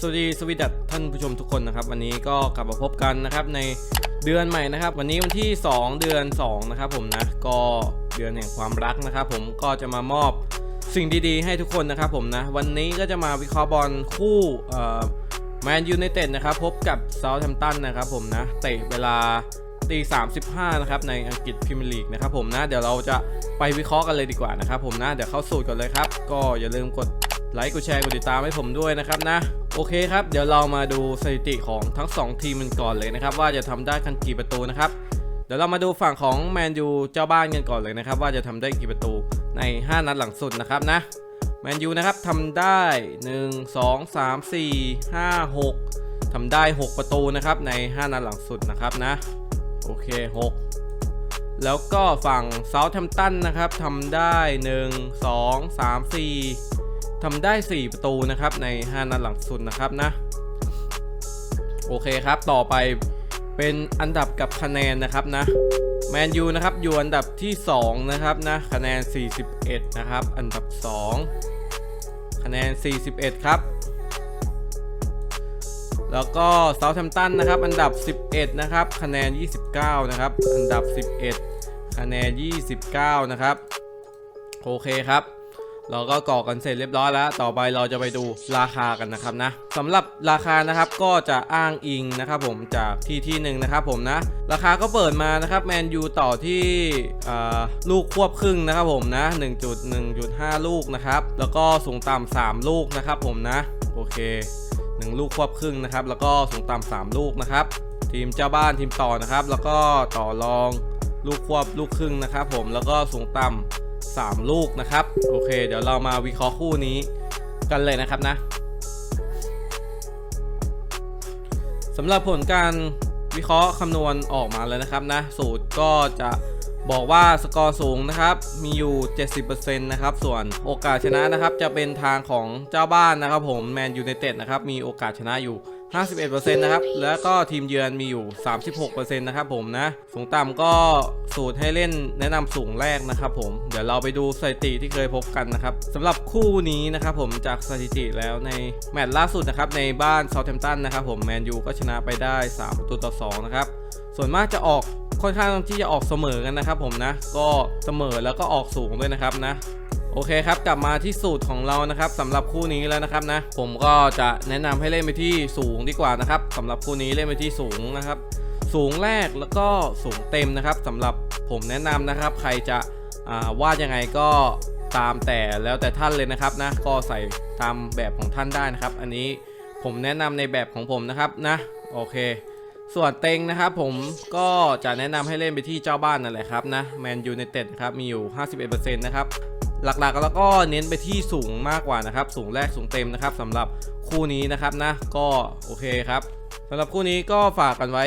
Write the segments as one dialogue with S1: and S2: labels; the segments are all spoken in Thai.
S1: สวัสดีสวีดัตท่านผู้ชมทุกคนนะครับ วันนี้ก็กลับมาพบกันนะครับในเดือนใหม่นะครับ วันนี้วันที่ 2 เดือน 2 นะครับผมนะก็เดือนแห่งความรักนะครับ ผมก็จะมามอบสิ่งดีๆ ให้ทุกคนนะครับผมนะวันนี้ก็จะมาวิเคราะห์บอลคู่แมนยูไนเต็ดนะครับพบกับเซาท์แฮมป์ตันนะครับผมนะเตะเวลาตี35นะครับในอังกฤษพรีเมียร์ลีกนะครับผมนะเดี๋ยวเราจะไปวิเคราะห์กันเลยดีกว่านะครับผมนะเดี๋ยวเข้าสูตรก่อนเลยครับ ก็อย่าลืมกด ไลค์กดแชร์กดติดตามให้ผมด้วยนะครับนะ โอเคครับ เดี๋ยวเรามาดูสถิติของทั้ง 2 ทีมกันก่อนเลยนะครับ ว่าจะทำได้กันกี่ประตูนะครับ เดี๋ยวเรามาดูฝั่งของแมนยูเจ้าบ้านกันก่อนเลยนะครับ ว่าจะทำได้กี่ประตูใน 5 นัดหลังสุดนะครับนะแมนยูนะครับทำได้ 1 2 3 4 5 6ทำได้ 6 ประตูนะครับใน 5 นัดหลังสุดนะครับนะโอเค 6 แล้วก็ฝั่งเซาท์แฮมป์ตันนะครับทำได้ 1 2 3 4 ทำได้ 4 ประตูนะครับใน 5 นัดหลังสุดนะครับนะ โอเคครับต่อไปเป็นอันดับกับคะแนนนะครับนะแมนยูนะครับอยู่อันดับที่ 2 นะครับนะคะแนน 41 นะครับ อันดับ 2 คะแนน 41 ครับ แล้วก็เซาท์แฮมป์ตันนะครับ อันดับ 11 นะครับ คะแนน 29 นะครับ อันดับ 11 คะแนน 29 นะครับ โอเคครับ เราก็กรอกกันเสร็จเรียบร้อยแล้ว ต่อไปเราจะไปดูราคากันนะครับนะสำหรับราคานะครับก็จะอ้างอิงนะครับผมจากที่ที่หนึ่งนะครับผมนะ ราคาก็เปิดมานะครับแมนยูต่อที่ลูกควบครึ่งนะครับผมนะ 1.1.5 ลูกนะครับ แล้วก็สูงต่ำ3ลูกนะครับผมนะ โอเค 1 ลูกควบครึ่งนะครับ แล้วก็สูงต่ำ3ลูกนะครับ ทีมเจ้าบ้านทีมต่อนะครับ แล้วก็ต่อรองลูกควบลูกครึ่งนะครับผมแล้วก็สูงต่ำ 3 ลูกนะครับ โอเค เดี๋ยวเรามาวิเคราะห์คู่นี้กันเลยนะครับนะสำหรับผลการวิเคราะห์คำนวณออกมาแล้วนะครับนะ สูตรก็จะบอกว่าสกอร์สูงนะครับ มีอยู่ 70%นะครับ ส่วนโอกาสชนะนะครับ จะเป็นทางของเจ้าบ้านนะครับผมแมนยูไนเต็ดนะครับ มีโอกาสชนะอยู่ 51%นะครับ แล้วก็ทีมเยือนมีอยู่ 36%นะครับผมนะ สูงต่ำก็สูตรให้เล่นแนะนำสูงแรกนะครับผม เดี๋ยวเราไปดูสถิติที่เคยพบกันนะครับสำหรับคู่นี้นะครับผมจากสถิติแล้วในแมตช์ล่าสุดนะครับในบ้านเซาท์แฮมป์ตันนะครับผมแมนยูก็ชนะไปได้3ประตูต่อ 2 นะครับ ส่วนมากจะออกค่อนข้างที่จะออกเสมอกันนะครับผมนะ ก็เสมอแล้วก็ออกสูงด้วยนะครับนะ โอเคครับ กลับมาที่สูตรของเรานะครับสำหรับคู่นี้แล้วนะครับนะผมก็จะแนะนำให้เล่นไปที่สูงดีกว่านะครับสำหรับคู่นี้เล่นไปที่สูงนะครับ สูงแรกแล้วก็สูงเต็มนะครับสำหรับผมแนะนำนะครับ ใครจะอ่าวาดยังไงก็ตามแต่แล้วแต่ท่านเลยนะครับนะก็ใส่ตามแบบของท่านได้นะครับ อันนี้ผมแนะนำในแบบของผมนะครับนะโอเค ส่วนเต็งนะครับผมก็จะแนะนำให้เล่นไปที่เจ้าบ้านนั่นแหละครับนะแมนยูไนเต็ดครับมีอยู่ 51%นะครับ หลักๆ แล้วก็เน้นไปที่สูงมากกว่านะครับ สูงแรกสูงเต็มนะครับสำหรับคู่นี้นะครับนะก็โอเคครับสำหรับคู่นี้ก็ฝากกันไว้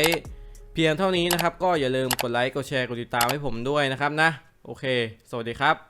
S1: เพียงเท่านี้นะครับ ก็อย่าลืมกดไลค์กดแชร์กดติดตามให้ผมด้วยนะครับนะ โอเค สวัสดีครับ